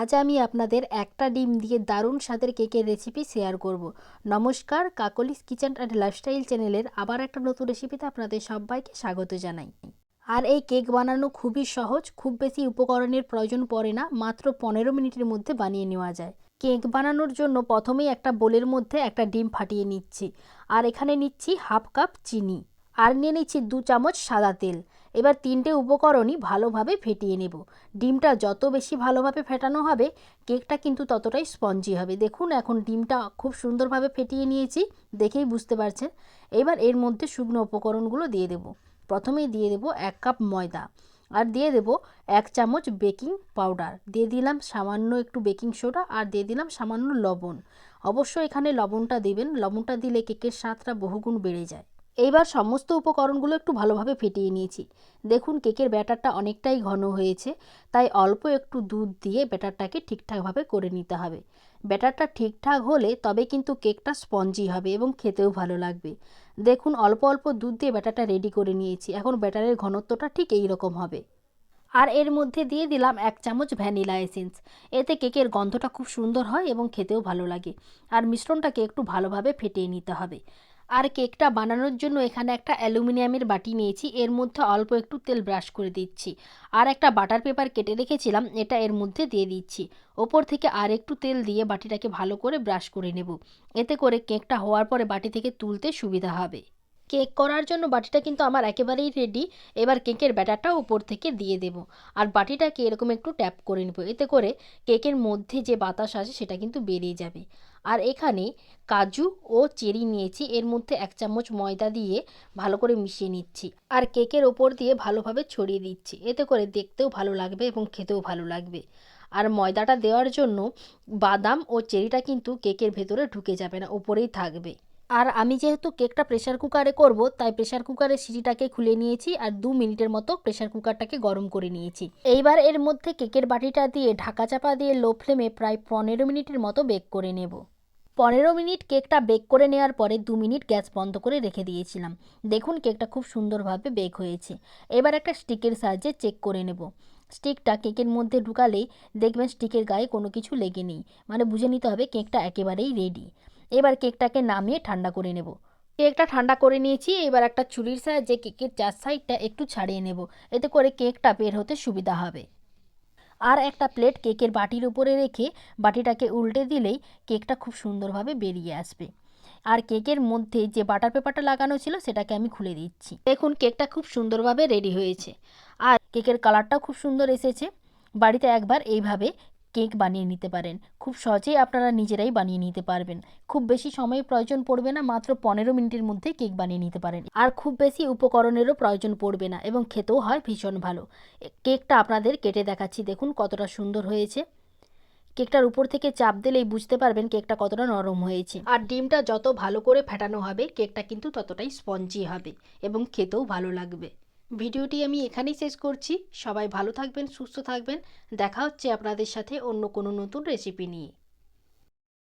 আজ আমি আপনাদের একটা ডিম দিয়ে দারুণ স্বাদের কেকের রেসিপি শেয়ার করব। নমস্কার, কাকলিস কিচেন অ্যান্ড লাইফস্টাইল চ্যানেলের আবার একটা নতুন রেসিপিতে আপনাদের সবাইকে স্বাগত জানাই। আর এই কেক বানানো খুবই সহজ, খুব বেশি উপকরণের প্রয়োজন পড়ে না, মাত্র পনেরো মিনিটের মধ্যে বানিয়ে নেওয়া যায়। কেক বানানোর জন্য প্রথমেই একটা বোলের মধ্যে একটা ডিম ফাটিয়ে নিচ্ছি। আর এখানে নিচ্ছি হাফ কাপ চিনি। আর নিয়ে নিচ্ছি দু চামচ সাদা তেল। এবার তিনটে উপকরণই ভালোভাবে ফেটিয়ে নেব। ডিমটা যত বেশি ভালোভাবে ফেটানো হবে, কেকটা কিন্তু ততটাই স্পঞ্জি হবে। দেখুন, এখন ডিমটা খুব সুন্দরভাবে ফেটিয়ে নিয়েছি, দেখেই বুঝতে পারছেন। এবার এর মধ্যে শুকনো উপকরণগুলো দিয়ে দেব। প্রথমেই দিয়ে দেব এক কাপ ময়দা আর দিয়ে দেব এক চামচ বেকিং পাউডার। দিয়ে দিলাম সামান্য একটু বেকিং সোডা আর দিয়ে দিলাম সামান্য লবণ। অবশ্যই এখানে লবণটা দেবেন, লবণটা দিলে কেকের স্বাদটা বহুগুণ বেড়ে যায়। এইবার সমস্ত উপকরণগুলো একটু ভালোভাবে ফেটিয়ে নিয়েছি। দেখুন কেকের ব্যাটারটা অনেকটাই ঘন হয়েছে, তাই অল্প একটু দুধ দিয়ে ব্যাটারটাকে ঠিকঠাকভাবে করে নিতে হবে। ব্যাটারটা ঠিকঠাক হলে তবে কিন্তু কেকটা স্পঞ্জি হবে এবং খেতেও ভালো লাগবে। দেখুন অল্প অল্প দুধ দিয়ে ব্যাটারটা রেডি করে নিয়েছি, এখন ব্যাটারের ঘনত্বটা ঠিক এই রকম হবে। আর এর মধ্যে দিয়ে দিলাম এক চামচ ভ্যানিলা এসেন্স। এতে কেকের গন্ধটা খুব সুন্দর হয় এবং খেতেও ভালো লাগে। আর মিশ্রণটাকে একটু ভালোভাবে ফেটিয়ে নিতে হবে। আর কেকটা বানানোর জন্য এখানে একটা অ্যালুমিনিয়ামের বাটি নিয়েছি। এর মধ্যে অল্প একটু তেল ব্রাশ করে দিচ্ছি। আর একটা বাটার পেপার কেটে রেখেছিলাম, এটা এর মধ্যে দিয়ে দিচ্ছি। ওপর থেকে আর একটু তেল দিয়ে বাটিটাকে ভালো করে ব্রাশ করে নেব। এতে করে কেকটা হওয়ার পরে বাটি থেকে তুলতে সুবিধা হবে। কেক করার জন্য বাটিটা কিন্তু আমার একেবারেই রেডি এবার কেকের ব্যাটারটা উপর থেকে দিয়ে দেব। আর বাটিটাকে এরকম একটু ট্যাপ করে নেব। এতে করে কেকের মধ্যে যে বাতাস আছে সেটা কিন্তু বেরিয়ে যাবে। আর এখানে কাজু ও চেরি নিয়েছি। এর মধ্যে এক চামচ ময়দা দিয়ে ভালো করে মিশিয়ে নিচ্ছি। আর কেকের ওপর দিয়ে ভালোভাবে ছড়িয়ে দিচ্ছি। এতে করে দেখতেও ভালো লাগবে এবং খেতেও ভালো লাগবে। আর ময়দাটা দেওয়ার জন্য বাদাম ও চেরিটা কিন্তু কেকের ভেতরে ঢুকে যাবে না, ওপরেই থাকবে। আর আমি যেহেতু কেকটা প্রেশার কুকারে করব, তাই প্রেশার কুকারের সিটিটাকে খুলে নিয়েছি আর দু মিনিটের মতো প্রেশার কুকারটাকে গরম করে নিয়েছি। এইবার এর মধ্যে কেকের বাটিটা দিয়ে ঢাকা চাপা দিয়ে লো ফ্লেমে প্রায় পনেরো মিনিটের মতো বেক করে নেব। পনেরো মিনিট কেকটা বেক করে নেওয়ার পরে দু মিনিট গ্যাস বন্ধ করে রেখে দিয়েছিলাম। দেখুন কেকটা খুব সুন্দরভাবে বেক হয়েছে। এবার একটা স্টিকের সাহায্যে চেক করে নেব। স্টিকটা কেকের মধ্যে ঢুকালেই দেখবেন স্টিকের গায়ে কোনো কিছু লেগে নেই। মানে বুঝে নিতে হবে কেকটা একেবারেই রেডি এবার কেকটাকে নামিয়ে ঠান্ডা করে নেব। কেকটা ঠান্ডা করে নিয়েছি, এবার একটা ছুরির সাহায্যে কেকের চার সাইডটা একটু ছাড়িয়ে নেব, এতে করে কেকটা বের হতে সুবিধা হবে। আর একটা প্লেট কেকের বাটির উপরে রেখে বাটিটাকে উল্টে দিলেই কেকটা খুব সুন্দরভাবে বেরিয়ে আসবে। আর কেকের মধ্যে যে বাটার পেপারটা লাগানো ছিল সেটাকে আমি খুলে দিচ্ছি। দেখুন, কেকটা খুব সুন্দরভাবে রেডি হয়েছে। আর কেকের কালারটাও খুব সুন্দর এসেছে। বাড়িতে একবার এইভাবে কেক বানিয়ে নিতে পারেন। খুব সহজেই আপনারা নিজেরাই বানিয়ে নিতে পারবেন। খুব বেশি সময় প্রয়োজন পড়বে না, মাত্র পনেরো মিনিটের মধ্যে কেক বানিয়ে নিতে পারেন। আর খুব বেশি উপকরণেরও প্রয়োজন পড়বে না এবং খেতেও হয় ভীষণ ভালো। কেকটা আপনাদের কেটে দেখাচ্ছি, দেখুন কতটা সুন্দর হয়েছে। কেকটার উপর থেকে চাপ দিলেই বুঝতে পারবেন কেকটা কতটা নরম হয়েছে। আর ডিমটা যত ভালো করে ফেটানো হবে, কেকটা কিন্তু ততটাই স্পঞ্জি হবে এবং খেতেও ভালো লাগবে। ভিডিওটি আমি এখানেই শেষ করছি। সবাই ভালো থাকবেন, সুস্থ থাকবেন। দেখা হচ্ছে আপনাদের সাথে অন্য কোনো নতুন রেসিপি নিয়ে।